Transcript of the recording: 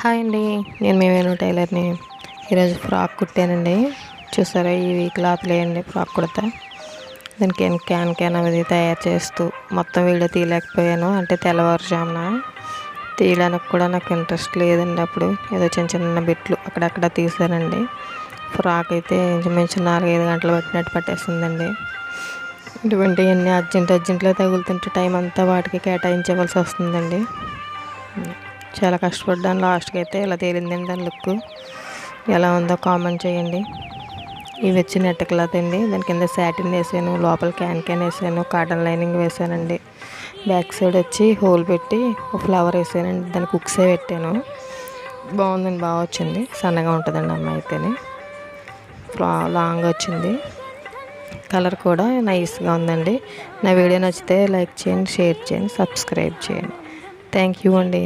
Hi అండి నేను మేమేను టైలర్ని. ఈరోజు ఫ్రాక్ కుట్టానండి. చూసారా ఈ క్లాత్ లేయండి ఫ్రాక్ కుడతా. దానికి ఏం క్యాన్ క్యాన్ అనేది తయారు చేస్తూ మొత్తం వీడియో తీయలేకపోయాను. అంటే తెల్లవారుజామున తీయడానికి కూడా నాకు ఇంట్రెస్ట్ లేదండి అప్పుడు. ఏదో చిన్న చిన్న బిట్లు అక్కడక్కడ తీసానండి ఫ్రాక్ అయితే ఇంచుమించు నాలుగైదు గంటలు పట్టినట్టు పట్టేస్తుందండి ఇటువంటివన్నీ అర్జెంట్ అర్జెంట్లో తగులుతుంటే టైం అంతా వాటికి కేటాయించవలసి వస్తుందండి. చాలా కష్టపడ్డాను. లాస్ట్కి అయితే ఇలా తేలిందండి దాని లుక్ ఎలా ఉందో కామెంట్ చేయండి. ఇవి వచ్చి నెట్ క్లాత్ అండి. దాని కింద శాటిన్ వేసాను లోపల క్యాన్ క్యాన్ వేసాను కాటన్ లైనింగ్ వేసానండి. బ్యాక్ సైడ్ వచ్చి హోల్ పెట్టి ఒక ఫ్లవర్ వేసానండి. దానికి కుక్సే పెట్టాను. బాగుందండి బాగా వచ్చింది. సన్నగా ఉంటుందండి అమ్మాయి అయితేనే. లాంగ్ వచ్చింది. కలర్ కూడా నైస్గా ఉందండి. నా వీడియో నచ్చితే లైక్ చేయండి షేర్ చేయండి సబ్స్క్రైబ్ చేయండి. థ్యాంక్ యూ అండి.